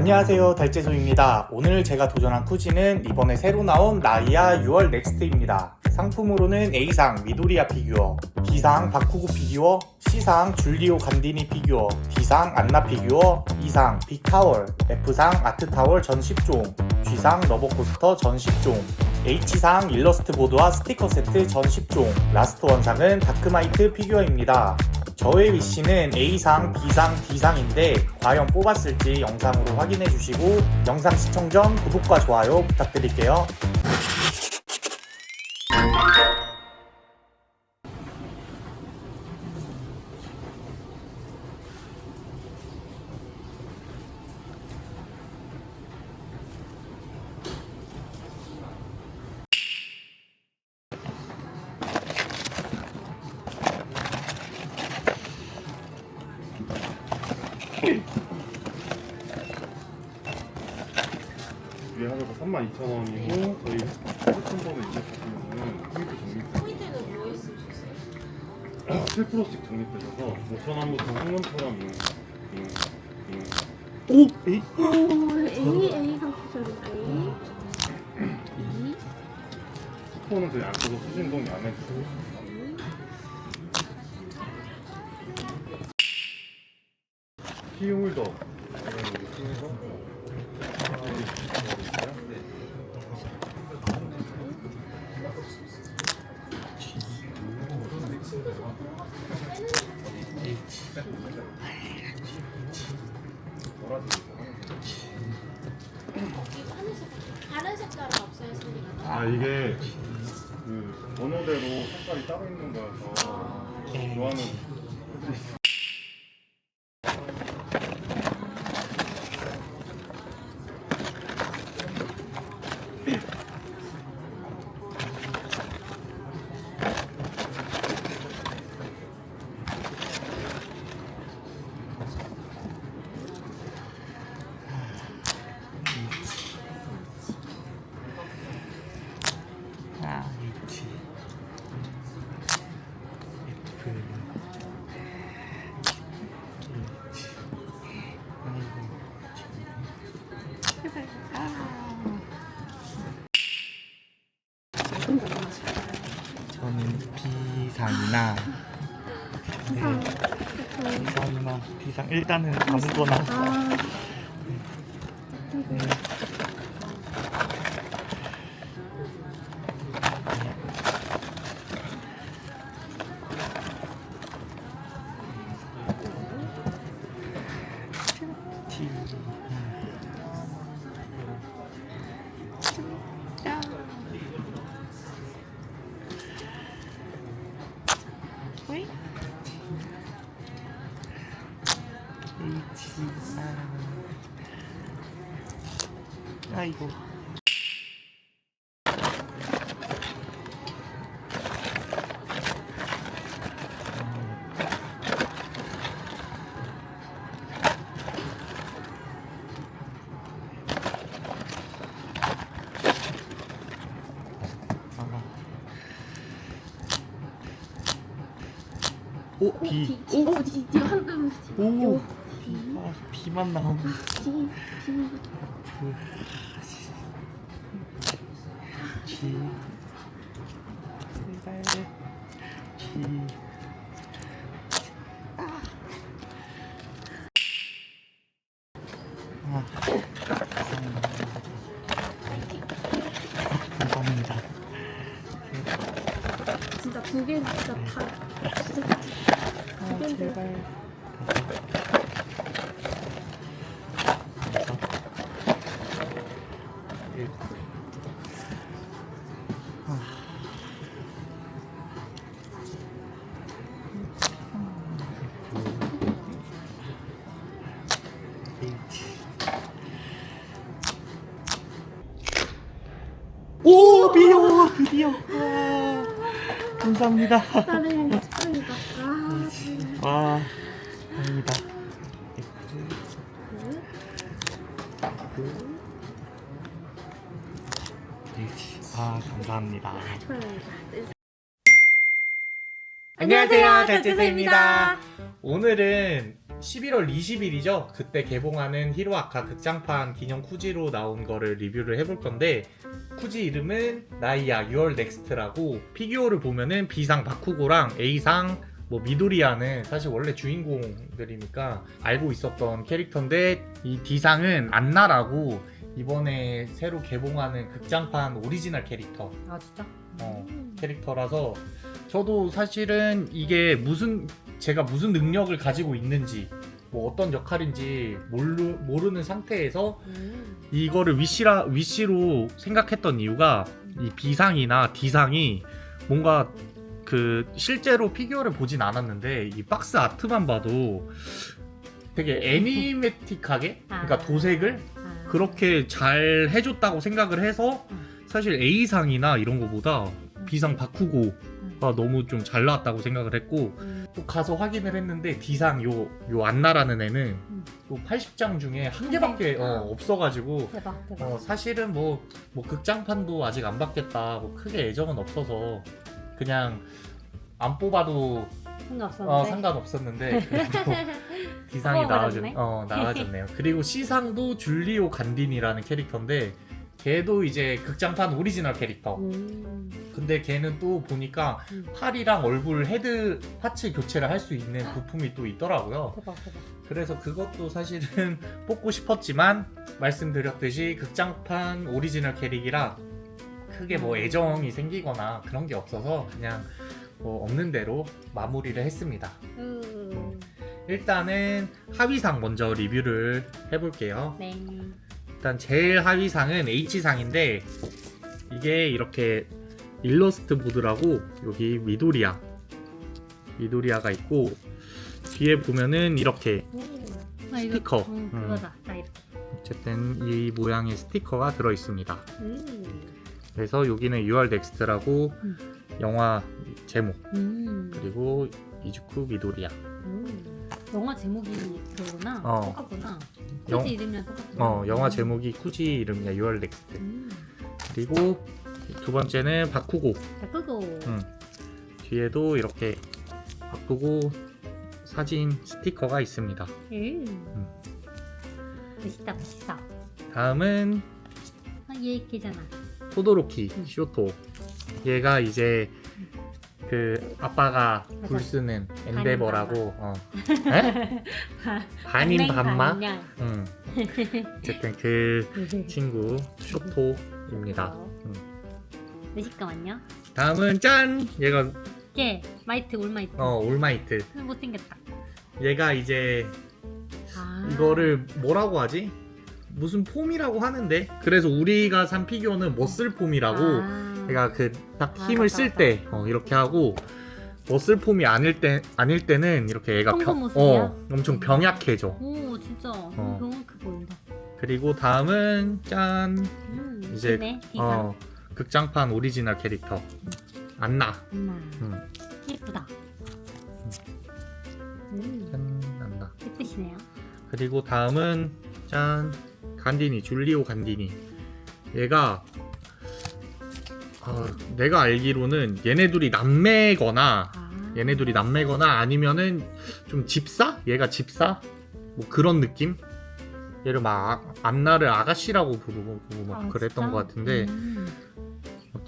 안녕하세요. 달재소입니다. 오늘 제가 도전한 쿠지는 이번에 새로 나온 나이아 6월 넥스트입니다. 상품으로는 A상 미도리아 피규어 B상 바쿠고 피규어 C상 줄리오 간디니 피규어 D상 안나 피규어 E상 빅타월 F상 아트타월 전 10종 G상 러버코스터 전 10종 H상 일러스트 보드와 스티커 세트 전 10종. 라스트 원상은 다크마이트 피규어입니다 저의 위치는 A상, B상, D상인데 과연 뽑았을지 영상으로 확인해 주시고 영상 시청 전 구독과 좋아요 부탁드릴게요. 32,000원이고 저희 쿠폰번호 입력하시면은 포인트 적립 포인트는 뭐 있을 수 있어요? 7%씩 적립되셔서 5,000원부터 황금처럼 잉, 잉, 잉. 오! 에이? 오, A, A 상품처럼 A. E, 쿠폰은 저희 안 써서 수신 동의 안 해주세 다른 색깔은 없어요, 소리가. 아 이게 그 번호대로 색깔이 따로 있는 거여서 좋아하는 저는 B상이나 이상. B상이나 B상 일단은 아무거나 아, 네. 오, 비. D, 오, D, D, 한금 D. 오. 요, 비. 아, 비만 나오면. D, D. F. 감사합니다. 다른 색깔이다. 아, 네. 와 다행이다. 아 감사합니다. 안녕하세요, 달재세입니다. 오늘은 11월 20일이죠. 그때 개봉하는 히로아카 극장판 기념 쿠지로 나온 거를 리뷰를 해볼 건데 쿠지 이름은 나이야 6월 넥스트라고 피규어를 보면은 B상 바쿠고랑 A상 뭐 미도리아는 사실 원래 주인공들이니까 알고 있었던 캐릭터인데 이 D상은 안나라고 이번에 새로 개봉하는 극장판 오리지널 캐릭터 아 진짜? 어, 음. 캐릭터라서 저도 사실은 이게 무슨 제가 무슨 능력을 가지고 있는지 뭐 어떤 역할인지 모르, 모르는 상태에서 음. 이거를 위시라 위시로 생각했던 이유가 이 B상이나 D상이 뭔가 그 실제로 피규어를 보진 않았는데 이 박스 아트만 봐도 되게 애니메틱하게 그러니까 아. 도색을 아. 그렇게 잘 해줬다고 생각을 해서 사실 A상이나 이런 거보다 B상 바쿠고 가 너무 좀 잘 나왔다고 생각을 했고 음. 또 가서 확인을 했는데 D상 요, 요 안나라는 애는 음. 또 80장 중에 한 개밖에 어, 없어가지고 대박 대박. 어, 사실은 뭐, 뭐 극장판도 아직 안 받겠다 뭐 크게 애정은 없어서 그냥 안 뽑아도 상관없었는데. 어, 상관없었는데 그래도 D상이 뽑아버렸네. 나와줬, 어, 나와줬네요. 그리고 C상도 줄리오 간딘이라는 캐릭터인데 걔도 이제 극장판 오리지널 캐릭터. 음. 근데 걔는 또 보니까 음. 팔이랑 얼굴 헤드 파츠 교체를 할 수 있는 부품이 또 있더라고요. 대박 대박. 그래서 그것도 사실은 뽑고 싶었지만 말씀드렸듯이 극장판 오리지널 캐릭이라 크게 뭐 음. 애정이 생기거나 그런 게 없어서 그냥 뭐 없는 대로 마무리를 했습니다. 음. 일단은 하위상 먼저 리뷰를 해볼게요. 네. 일단 제일 하위상은 H상인데 이게 이렇게 일러스트 보드라고 여기 미도리아 미도리아가 있고 뒤에 보면은 이렇게 아, 이거- 스티커. 음, 음. 그거다. 딱 이렇게. 어쨌든 이 모양의 스티커가 들어 있습니다. 음. 그래서 여기는 6월 넥스트라고 음. 영화 제목 음. 그리고 이즈쿠 미도리아 음. 영화 제목이 그거구나. 어. 똑같구나. 영- 굳이 이름이랑 똑같구나. 어 영화 음. 제목이 쿠지 이름이야 6월 넥스트 음. 그리고 두 번째는 바쿠고 바꾸고. 음. 뒤에도 이렇게 바꾸고 사진 스티커가 있습니다. 음. 멋있다 멋있다. 다음은 아, 얘 걔잖아. 토도로키 음. 쇼토. 얘가 이제 그 아빠가 맞아. 불 쓰는 엔데버라고 어. 에? 반인 반마? 응. 어쨌든 그 친구 쇼토입니다. 음. 네 잠깐만요. 다음은 짠! 얘가 걔 마이트 올마이트. 어 올마이트. 못생겼다. 얘가 이제 아. 이거를 뭐라고 하지? 무슨 폼이라고 하는데 그래서 우리가 산 피규어는 머슬 폼이라고 아. 얘가 그 딱 아, 힘을 맞다, 쓸때 어, 이렇게 하고 머슬 폼이 아닐 때 아닐 때는 이렇게 얘가 병, 모습이야? 어, 엄청 병약해져. 오 진짜 어. 병원 크 보인다. 그리고 다음은 짠 음, 이제. 어, 극장판 오리지널 캐릭터 안나. 음, 예쁘다. 음, 짠 안나. 예쁘시네요. 그리고 다음은 짠 간디니 줄리오 간디니. 얘가 어, 내가 알기로는 얘네 둘이 남매거나 아. 얘네 둘이 남매거나 아니면은 좀 집사? 얘가 집사? 뭐 그런 느낌? 얘를 막 아- 안나를 아가씨라고 부르고 막 아, 그랬던 진짜? 것 같은데 음.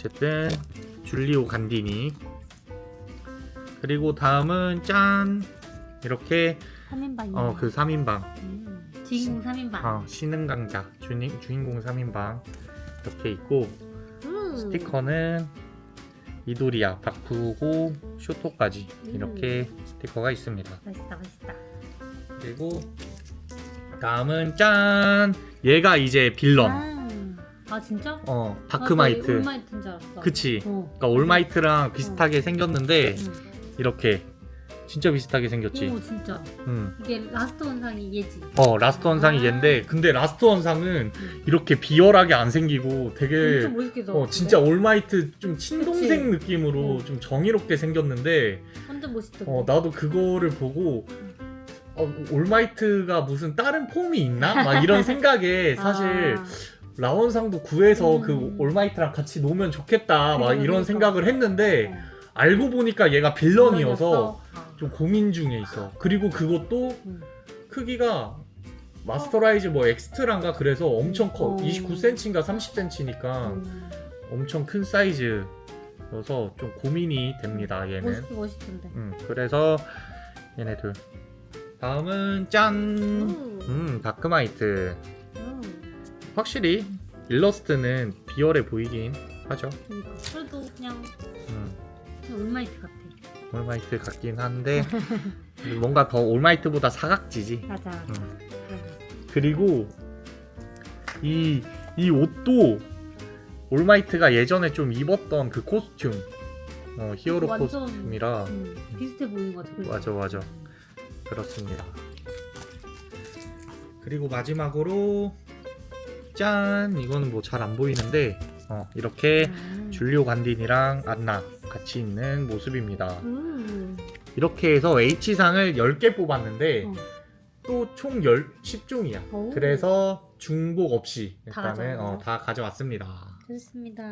어쨌든 줄리오 간디니 그리고 다음은 짠 이렇게 3인방이야. 어그 3인방 음, 주인공 3인방. 어, 신흥 강자 주인, 주인공 3인방 이렇게 있고 음. 스티커는 이도리아 바쿠고 쇼토까지 음. 이렇게 스티커가 있습니다 멋있다 멋있다. 그리고 다음은 짠 얘가 이제 빌런 아, 아 진짜? 어 아, 다크마이트 나 올마이트인 줄 알았어. 그치 어. 그러니까 올마이트랑 비슷하게 생겼는데 응. 이렇게 진짜 비슷하게 생겼지 오 진짜. 음. 이게 라스트 원상이 얘지. 어 라스트 원상이 아. 얘인데 근데 라스트 원상은 응. 이렇게 비열하게 안 생기고 되게 엄청 멋있게 어 진짜 올마이트 좀 친동생? 느낌으로 어. 좀 정의롭게 생겼는데 완전 멋있다. 어 나도 그거를 보고 어, 올마이트가 무슨 다른 폼이 있나? 막 이런 생각에 사실 아, 라원상도 구해서 음. 그 올마이트랑 같이 놀면 좋겠다 막 그러니까. 이런 생각을 했는데 어. 알고 보니까 얘가 빌런이어서? 아. 좀 고민 중에 있어. 그리고 그것도 음. 크기가 마스터라이즈 뭐 엑스트라인가 그래서 엄청 커. 어. 29cm인가 30cm니까 음, 엄청 큰 사이즈여서 좀 고민이 됩니다. 얘는. 멋있, 멋있던데. 음, 그래서 얘네 둘. 다음은 짠. 음. 음, 다크마이트. 음. 확실히 일러스트는 비열해 보이긴 하죠. 그러니까 그래도 그냥 음, 그냥 올마이트 같아. 올마이트 같긴 한데 뭔가 더 올마이트보다 사각지지. 맞아. 음. 그래. 그리고 이, 이 옷도 올마이트가 예전에 좀 입었던 그 코스튬 어, 히어로 완전- 코스튬이라 음, 비슷해 보이는 것 같아. 그래서. 맞아 맞아 그렇습니다 그리고 마지막으로 짠 이거는 뭐 잘 안 보이는데 어, 이렇게 음. 줄리오 간딘이랑 안나 같이 있는 모습입니다 음. 이렇게 해서 H상을 10개 뽑았는데 어. 또총 10종이야 오. 그래서 중복 없이 다 일단은 가져왔네요. 어, 다 가져왔습니다 좋습니다.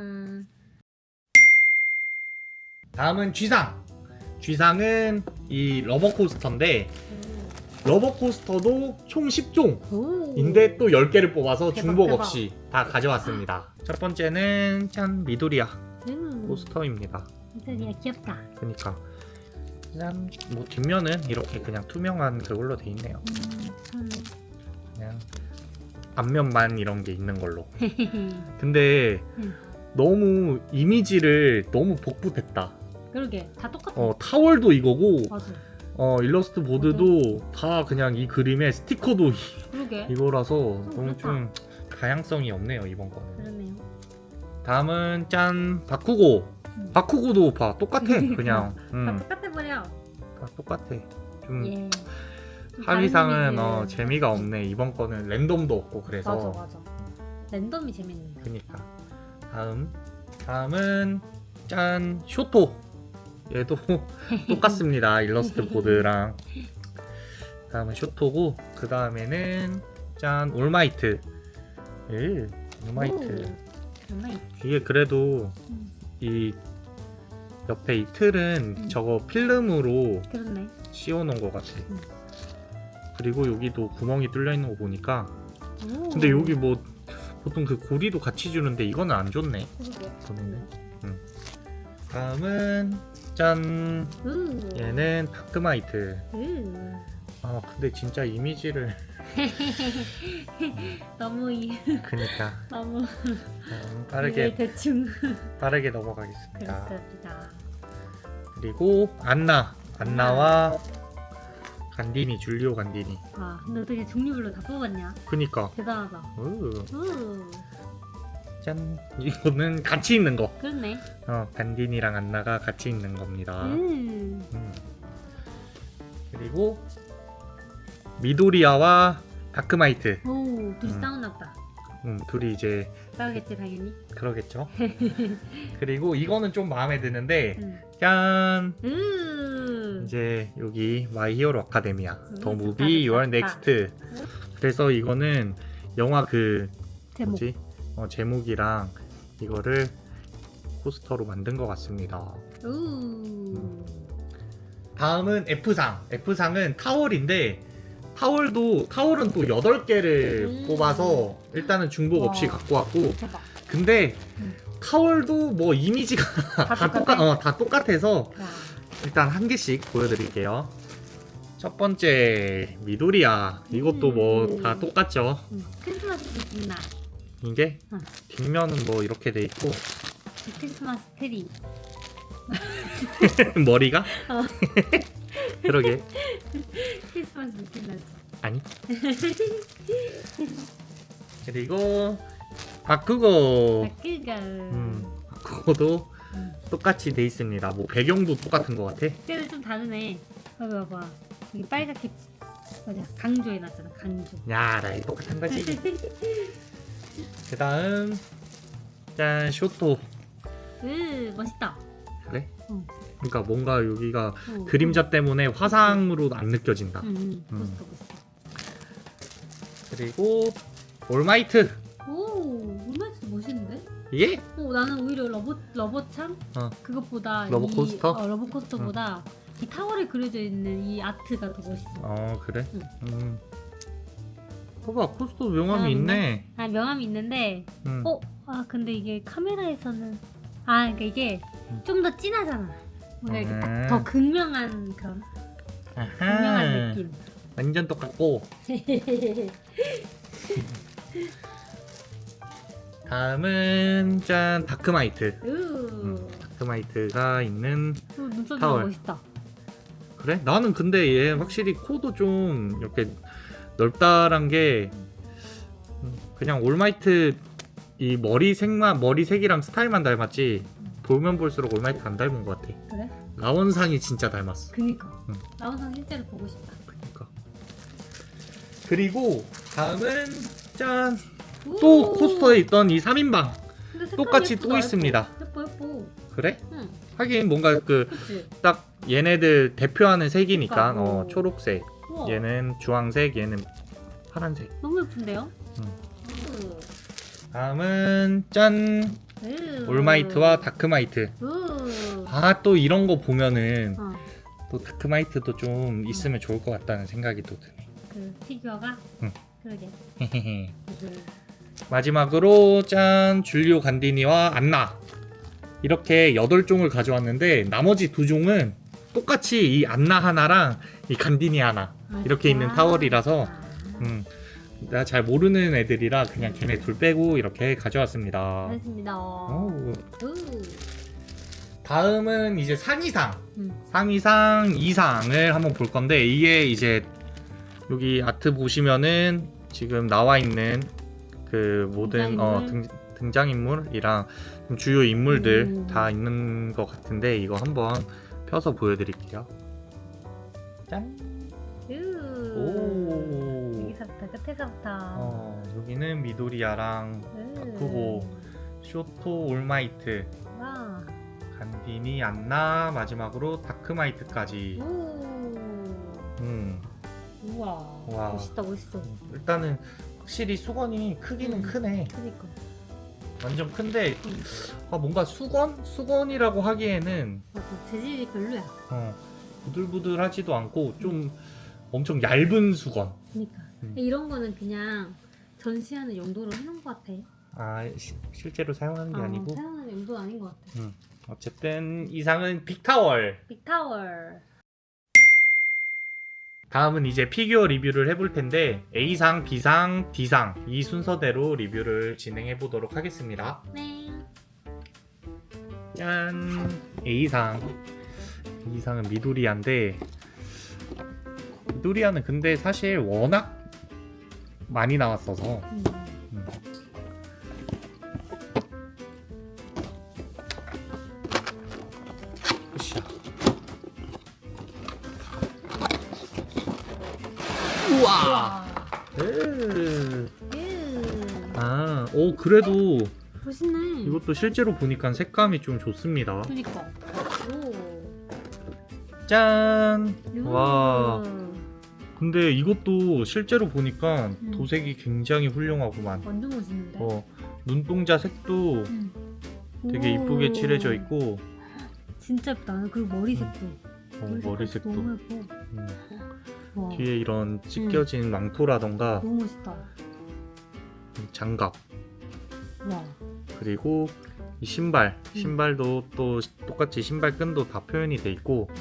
다음은 G상 G상은 이 러버코스터인데 러버코스터도 총 10종 오. 인데 또 10개를 뽑아서 대박, 중복 대박. 없이 다 가져왔습니다 첫 번째는 짠 미도리아 음. 포스터입니다 이들이야 귀엽다. 그니까 짠, 뭐 뒷면은 이렇게 그냥 투명한 그걸로 돼 있네요 음. 그냥 앞면만 이런 게 있는 걸로 참. 근데 음. 너무 이미지를 너무 복붙했다 그러게 다 똑같아. 어 타월도 이거고 맞아. 어 일러스트 보드도 다 그냥 이 그림에 스티커도 그러게. 이거라서 너무 그렇다. 좀 다양성이 없네요 이번 거는 그러네요. 다음은 짠 바쿠고 음. 바쿠고도 봐 똑같아 그냥 다 음, 똑같아 버려. 다 똑같아 좀 예. 좀 다른 어. 재미가 없네 이번 거는 랜덤도 없고 그래서 맞아 맞아. 랜덤이 재밌네. 그니까 다음 다음은 짠 쇼토 얘도 똑같습니다 일러스트 보드랑 다음은 쇼토고 그 다음에는 짠 올마이트 예 올마이트 이게 그래도 음. 이 옆에 이 틀은 음. 저거 필름으로 그렇네. 씌워놓은 것 같아 음. 그리고 여기도 구멍이 뚫려 있는 거 보니까 오. 근데 여기 뭐 보통 그 고리도 같이 주는데 이거는 안 좋네 그러게. 보는데 다음은 짠 으. 얘는 다크마이트 으. 아 근데 진짜 이미지를 너무 이 그니까 너무 음, 빠르게 대충 빠르게 넘어가겠습니다 그렇습니다. 그리고 안나 안나와 간디니 줄리오 간디니 아 근데 어떻게 종류별로 다 뽑았냐? 그니까 대단하다. 으, 으. 짠 이거는 같이 있는 거 그렇네. 어, 간딘이랑 안나가 같이 있는 겁니다 음. 음. 그리고 미도리아와 다크마이트 오 둘이 음. 싸웠나 보다. 음, 둘이 이제 싸우겠지 당연히. 그러겠죠 그리고 이거는 좀 마음에 드는데 음. 짠 으. 이제 여기 마이 히어로 아카데미아 음, 더 좋다, 무비 좋다, 유얼 좋다. 넥스트 그래서 이거는 영화 그 제목. 뭐지 어, 제목이랑 이거를 포스터로 만든 것 같습니다 우. 다음은 F상 F상은 타월인데 타월도 타월은 또 8개를 음. 뽑아서 일단은 중복 없이 와. 갖고 왔고 대박. 근데 음. 타월도 뭐 이미지가 다? 똑같, 어, 다 똑같아서 야. 일단 한 개씩 보여드릴게요. 첫 번째 미도리야. 이것도 뭐 음. 다 똑같죠. 음. 크리스마스 있나? 이게 응. 뒷면은 뭐 이렇게 돼 있고 크리스마스 트리. 머리가 어. 그러게 크리스마스 느낌 나지. 아니. 그리고 바꾸고 바꾸가. 음, 바꾸고도 음. 똑같이 돼 있습니다. 뭐 배경도 똑같은 것 같아. 그래도 좀 다르네. 봐봐 봐봐. 여기 빨갛게 뭐냐 강조 해놨잖아 강조. 야, 나 똑같은 거지. 그 다음 짠 쇼토 으 멋있다. 그래? 응. 그러니까 뭔가 여기가 어. 그림자 때문에 화상으로 안 느껴진다. 응, 응. 음. 멋있다 멋있다. 그리고 올마이트 오 얼마나 멋있는데? 이게 어 나는 오히려 러버 러버창 어. 그것보다 러버코스터? 이, 어, 러버코스터보다 이 타월에 그려져 있는 이 아트가 더 멋있어. 어 그래? 응. 음. 봐봐 코스도 명함이 아, 있네. 아 명함이 있는데 음. 어? 아 근데 이게 카메라에서는 아 그러니까 이게 음. 좀 더 진하잖아. 뭔가 이렇게 음. 딱더 극명한 그런 아하. 극명한 느낌. 완전 똑같고 다음은 짠 다크마이트. 우. 다크마이트가 있는 또 눈썹이 타월. 멋있다. 그래? 나는 근데 얘 확실히 코도 좀 이렇게 넓다란 게 음, 그냥 올마이트 이 머리 색만 머리 색이랑 스타일만 닮았지 보면 볼수록 올마이트 안 닮은 것 같아. 그래? 라원상이 진짜 닮았어. 그니까. 응. 나원상 실제로 보고 싶다. 그러니까. 그리고 다음은 짠. 우. 또 코스터에 있던 이 3인방 근데 색감이 똑같이 예쁘다, 또 있습니다. 예뻐 예뻐. 그래? 응. 하긴 뭔가 그. 딱 얘네들 대표하는 색이니까 그러니까, 어, 어. 초록색. 얘는 주황색 얘는 파란색 너무 예쁜데요? 음. 다음은 짠 우. 올마이트와 다크마이트 우. 아또 이런 거 보면은 어, 또 다크마이트도 좀 있으면 좋을 것 같다는 생각이 또 드네 그 피규어가. 응. 그러게. 마지막으로 짠 줄리오 간디니와 안나 이렇게 8종을 가져왔는데 나머지 두 종은 똑같이 이 안나 하나랑 이 간디니 하나 아, 이렇게 있는? 타월이라서 아. 음, 내가 잘 모르는 애들이라 그냥 걔네 둘 빼고 이렇게 가져왔습니다 알겠습니다. 오. 우. 다음은 이제 상이상 음. 상이상 2상을 한번 볼 건데 이게 이제 여기 아트 보시면은 지금 나와 있는 그 모든 어, 등, 등장인물? 등 장인물이랑 좀 주요 인물들 음. 다 있는 것 같은데 이거 한번 펴서 보여드릴게요. 짠. 우. 오. 여기서부터 끝에서부터. 어, 여기는 미도리아랑 우. 바쿠고. 쇼토 올마이트, 와. 간디니 안나 마지막으로 다크마이트까지. 우. 음. 우와. 와. 멋있다 멋있어. 일단은 확실히 수건이 크기는 음. 크네. 그니까. 완전 큰데 아, 뭔가 수건? 수건이라고 하기에는 맞아. 재질이 별로야. 어, 부들부들하지도 않고 좀 엄청 얇은 수건. 그니까. 음. 이런 거는 그냥 전시하는 용도로 해놓은 것 같아. 아 시- 실제로 사용하는 게 어, 아니고. 사용하는 용도는 아닌 것 같아. 어쨌든 이상은 빅타월. 빅타월. 다음은 이제 피규어 리뷰를 해볼 텐데 A상, B상, D상 이 순서대로 리뷰를 진행해 보도록 하겠습니다. 네. 짠 A상 A상은 미도리아인데 미도리아는 근데 사실 워낙 많이 나왔어서 음. 으. 예. 아, 오 그래도 멋있네. 이것도 실제로 보니까 색감이 좀 좋습니다. 그니까. 오. 짠. 우. 와. 근데 이것도 실제로 보니까 음. 도색이 굉장히 훌륭하구만. 완전 멋있는데. 어, 눈동자 색도 음. 되게 오. 이쁘게 칠해져 있고 진짜 예쁘다. 그리고 머리 색도. 어, 머리 색도 너무 예뻐. 음, 와. 뒤에 이런 찢겨진 망토라던가 너무 멋있다. 장갑 와. 그리고 이 신발 음. 신발도 또 똑같이 신발 끈도 다 표현이 돼 있고 와.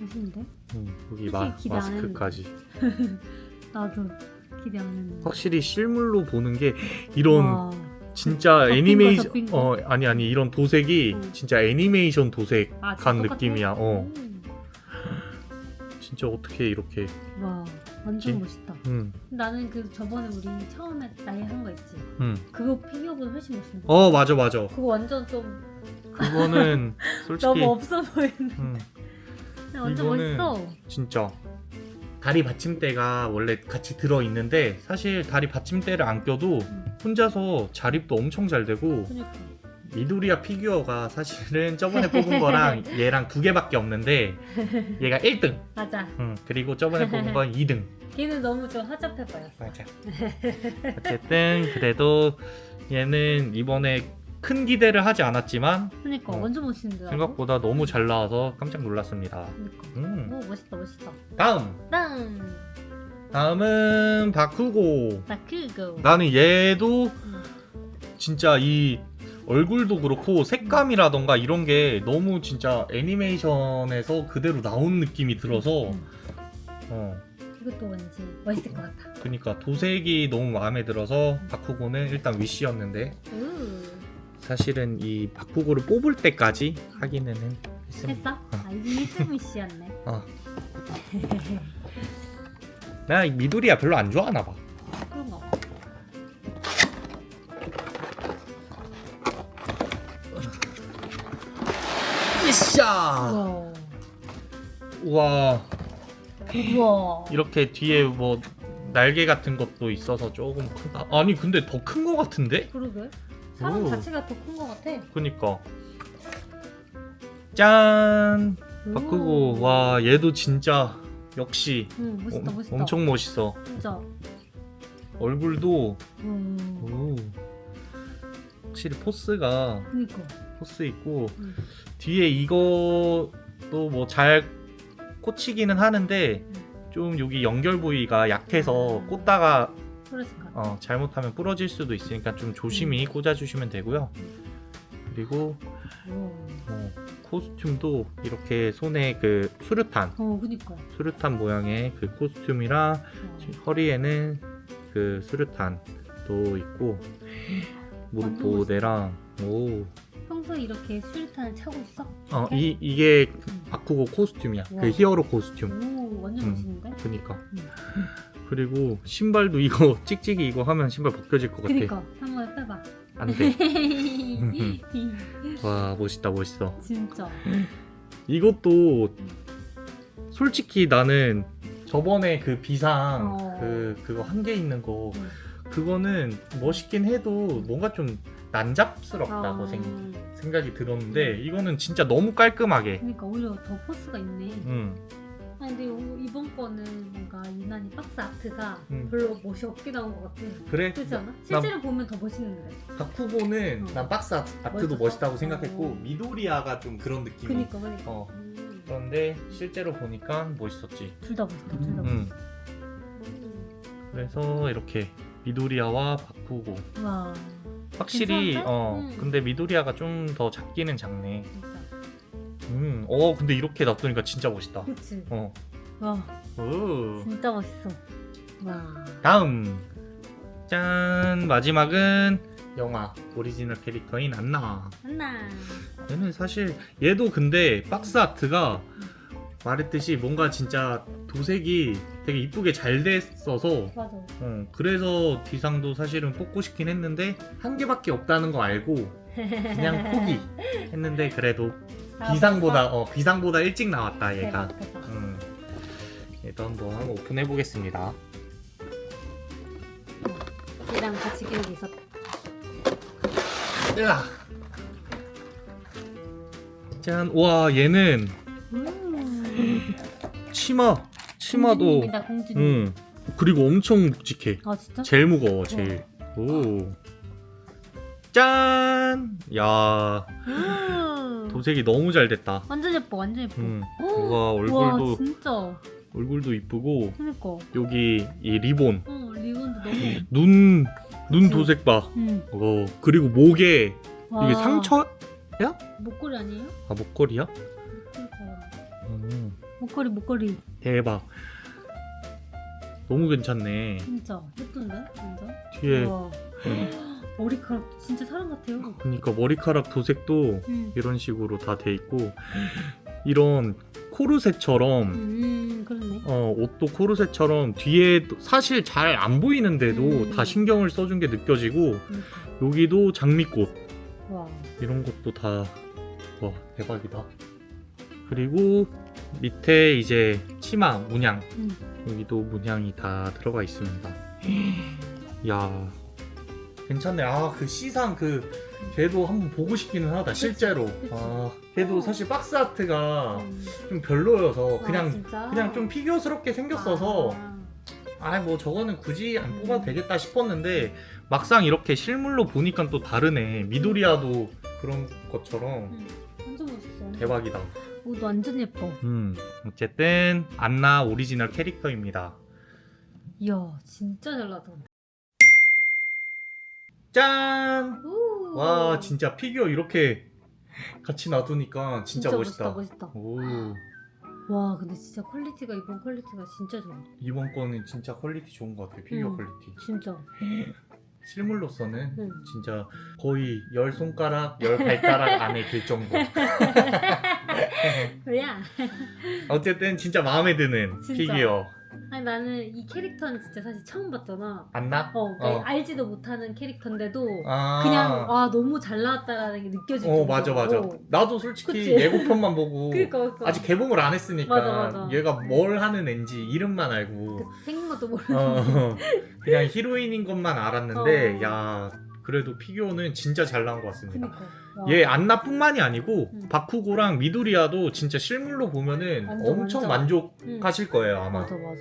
멋있는데? 음, 여기 마, 기대 안 마스크까지 나도 기대 안 했는데. 확실히 실물로 보는 게 이런 와. 진짜 거, 애니메이션 거. 어 아니 아니 이런 도색이 응. 진짜 애니메이션 도색 아, 진짜 간 똑같아? 느낌이야 어 음. 진짜 어떻게 이렇게 와. 완전 지- 멋있다. 음, 나는 그 저번에 우리 처음에 나이 한 거 있지. 음. 그거 피규어보다 훨씬 멋있는데. 어 맞아 맞아 그거 완전 좀 그거는 솔직히 너무 없어 보이는데 음, 완전 이거는- 멋있어. 진짜 다리 받침대가 원래 같이 들어 있는데 사실 다리 받침대를 안 껴도 음. 혼자서 자립도 엄청 잘 되고 그러니까. 미도리아 피규어가 사실은 저번에 뽑은 거랑 얘랑 두 개밖에 없는데 얘가 1등 맞아. 음, 그리고 저번에 뽑은 건 2등 걔는 너무 좀 허접해 보였어. 맞아 어쨌든 그래도 얘는 이번에 큰 기대를 하지 않았지만 그니까 어. 완전 멋있는데. 생각보다 너무 잘 나와서 깜짝 놀랐습니다. 그니까. 음. 오 멋있다 멋있다. 다음 땅. 다음은 바쿠고. 나 그거. 나는 얘도 음. 진짜 이 얼굴도 그렇고 색감이라던가 이런 게 너무 진짜 애니메이션에서 그대로 나온 느낌이 들어서 음. 어 이것도 왠지 멋있을 것 같아. 그러니까 도색이 너무 마음에 들어서 바쿠고는 일단 위시였는데 우. 사실은 이 바쿠고를 뽑을 때까지 하기는 했습니다. 했어? 아 이게 1점 미시였네. 어. 나 미도리야 별로 안 좋아하나 봐. 그런가 봐. 이샤. 우와. 우와 우와. 이렇게 뒤에 뭐 날개 같은 것도 있어서 조금 크다. 아니 근데 더 큰 거 같은데? 그러게. 사람 오. 자체가 더 큰 것 같아. 그니까 짠 바꾸고 오. 와 얘도 진짜 역시 응 멋있다 엄- 멋있다. 엄청 멋있어. 진짜. 얼굴도 음. 오, 확실히 포스가 그니까. 포스 있고 음. 뒤에 이것도 뭐 잘 꽂히기는 하는데 좀 여기 연결 부위가 약해서 음. 꽂다가. 어, 잘못하면 부러질 수도 있으니까 좀 조심히 꽂아주시면 되고요. 그리고 오. 어, 코스튬도 이렇게 손에 그 수류탄 어 그니까. 수류탄 모양의 그 코스튬이랑 어. 허리에는 그 수류탄도 있고 무릎 보호대랑 오. 평소에 이렇게 수류탄을 차고 있어? 어, 이, 이게 음. 바쿠고 코스튬이야. 우와. 그 히어로 코스튬. 오 완전 음. 멋있는데? 그니까. 음. 그리고 신발도 이거 찍찍이 이거 하면 신발 벗겨질 것 같아. 그니까 한번 빼봐. 안 돼. 와, 멋있다, 멋있어. 진짜. 이것도 솔직히 나는 저번에 그 비상 어. 그 그거 한 개 있는 거 음. 그거는 멋있긴 해도 뭔가 좀 난잡스럽다고 어. 생, 생각이 들었는데 이거는 진짜 너무 깔끔하게 그러니까 오히려 더 포스가 있네. 음, 아 근데 요- 이번 거는 뭔가 유난히 박스 아트가 음. 별로 멋이 없게 나온 것 같아. 그래 그렇지 않아? 실제로 보면 더 멋있는데. 바쿠고는 어. 난 박스 아트, 아트도 멋있었어? 멋있다고 생각했고 어. 미도리아가 좀 그런 느낌이 그니까 그니까. 어. 음. 그런데 실제로 보니까 멋있었지 둘다 멋있다. 둘 다 음. 멋있어. 그래서 이렇게 미도리아와 바쿠고 와 확실히 괜찮은데? 어 음. 근데 미도리아가 좀 더 작기는 작네 진짜. 음, 어 근데 이렇게 놔두니까 진짜 멋있다. 그치. 어, 와 오. 진짜 멋있어. 와. 다음 짠 마지막은 영화 오리지널 캐릭터인 안나. 한나. 얘는 사실 얘도 근데 박스 아트가 말했듯이 뭔가 진짜 도색이 되게 이쁘게 잘 됐어서 맞아. 어, 그래서 디상도 사실은 뽑고 싶긴 했는데 한 개밖에 없다는 거 알고 그냥 포기 했는데 그래도 아, 비상보다 어 비상보다 일찍 나왔다 얘가. 음. 얘도 한번 오픈해 보겠습니다. 얘랑 같이 기억이 있었다. 짠, 와 얘는 음. 치마, 치마도, 공주님이다 공주님. 음, 그리고 엄청 묵직해. 아 진짜? 제일 무거워, 제일. 오, 짠, 야 음. 도색이 너무 잘 됐다. 완전 예뻐 완전 예뻐. 음, 오, 와 와 얼굴도 진짜. 얼굴도 이쁘고 그니까. 여기 이 리본, 어 리본도 너무. 눈, 눈 음. 도색 봐. 음. 어, 그리고 목에 와. 이게 상처? 목걸이 아니에요? 아 목걸이야? 음, 목걸이 목걸이 대박. 너무 괜찮네. 진짜 예쁜데 완전. 뒤에 우와. 음, 머리카락 진짜 사람 같아요. 그러니까 머리카락 도색도 음. 이런 식으로 다 돼 있고 이런 코르셋처럼 음 그러네. 어, 옷도 코르셋처럼 뒤에 또 사실 잘 안 보이는데도 음. 다 신경을 써준 게 느껴지고 그러니까. 여기도 장미꽃 와. 이런 것도 다 와, 대박이다. 그리고 밑에 이제 치마 문양 음. 여기도 문양이 다 들어가 있습니다. 야 괜찮네. 아 그 시상 그 걔도 한번 보고 싶기는 하다. 실제로. 그치. 아 걔도 사실 박스 아트가 음. 좀 별로여서 아, 그냥 진짜? 그냥 좀 피규어스럽게 생겼어서 아. 아 뭐 저거는 굳이 안 뽑아도 되겠다 싶었는데 막상 이렇게 실물로 보니까 또 다르네 미도리아도 그런 것처럼 응. 완전 멋있어. 대박이다 옷 완전 예뻐. 음 어쨌든 안나 오리지널 캐릭터입니다 이야 진짜 잘 나왔다. 짠! 오. 와 진짜 피규어 이렇게 같이 놔두니까 진짜, 멋있다. 멋있다. 오 와 근데 진짜 퀄리티가 이번 퀄리티가 진짜 좋아. 이번 거는 진짜 퀄리티 좋은 것 같아요 피규어 음. 퀄리티 진짜. 실물로서는 응. 진짜 거의 열 손가락 열 발가락 안에 들 정도 뭐야? 어쨌든 진짜 마음에 드는 진짜. 피규어 아니 나는 이 캐릭터는 진짜 사실 처음 봤잖아. 안나? 어, 그러니까 어. 알지도 못하는 캐릭터인데도 아 그냥 와 너무 잘 나왔다라는 게 느껴지고. 어 맞아 맞아 나도 솔직히 그치? 예고편만 보고 그니까 그니까. 아직 개봉을 안 했으니까 맞아, 맞아. 얘가 뭘 하는 앤지 이름만 알고 그 생긴 것도 모르는. 어, 그냥 히로인인 것만 알았는데 어. 야 그래도 피규어는 진짜 잘 나온 것 같습니다 그니까. 와. 얘 안나뿐만이 아니고 응. 바쿠고랑 미도리아도 진짜 실물로 보면은 완전, 엄청 완전. 만족하실 거예요 아마 맞아 맞아.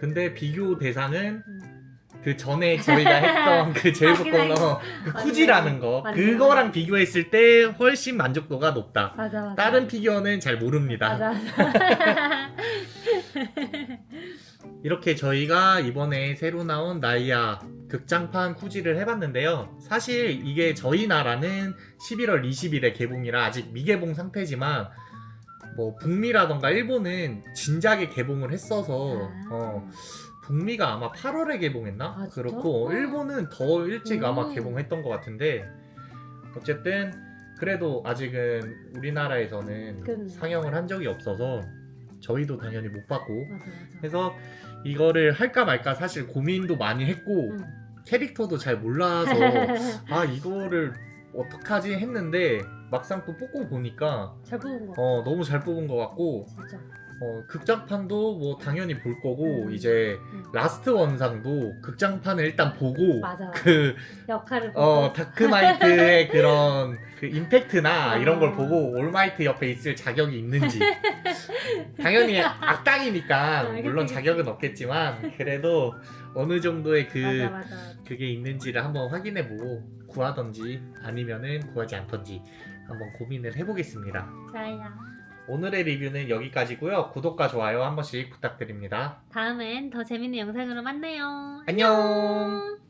근데 비교 대상은 응. 그 전에 저희가 했던 그 제일복 하긴 코너 그 맞네. 쿠지라는 거 맞네. 그거랑 비교했을 때 훨씬 만족도가 높다 맞아 맞아. 다른 피규어는 잘 모릅니다 맞아 맞아. 이렇게 저희가 이번에 새로 나온 나이아 극장판 쿠지를 해봤는데요. 사실 이게 저희 나라는 11월 20일에 개봉이라 아직 미개봉 상태지만 뭐 북미라던가 일본은 진작에 개봉을 했어서 아. 어, 북미가 아마 8월에 개봉했나? 아, 진짜? 그렇고 일본은 더 일찍 아마 음. 개봉했던 것 같은데 어쨌든 그래도 아직은 우리나라에서는. 상영을 한 적이 없어서 저희도 당연히 못 봤고 맞아 맞아. 그래서 이거를 할까 말까 사실 고민도 많이 했고 응. 캐릭터도 잘 몰라서 아 이거를 어떡하지 했는데 막상 또 뽑고 보니까 잘 뽑은 거. 어 너무 잘 뽑은 것 같고 진짜. 어 극장판도 뭐 당연히 볼 거고 음. 이제 응. 라스트 원상도 극장판을 일단 보고 맞아. 그 역할을 보고. 어 다크마이트의 그런 그 임팩트나 아. 이런 걸 보고 올마이트 옆에 있을 자격이 있는지 당연히 악당이니까 아, 그치, 물론 그치. 자격은 없겠지만 그래도 어느 정도의 그 맞아 맞아. 그게 있는지를 한번 확인해 보고 구하던지 아니면은 구하지 않던지 한번 고민을 해보겠습니다. 좋아요. 오늘의 리뷰는 여기까지고요. 구독과 좋아요 한 번씩 부탁드립니다. 다음엔 더 재밌는 영상으로 만나요. 안녕.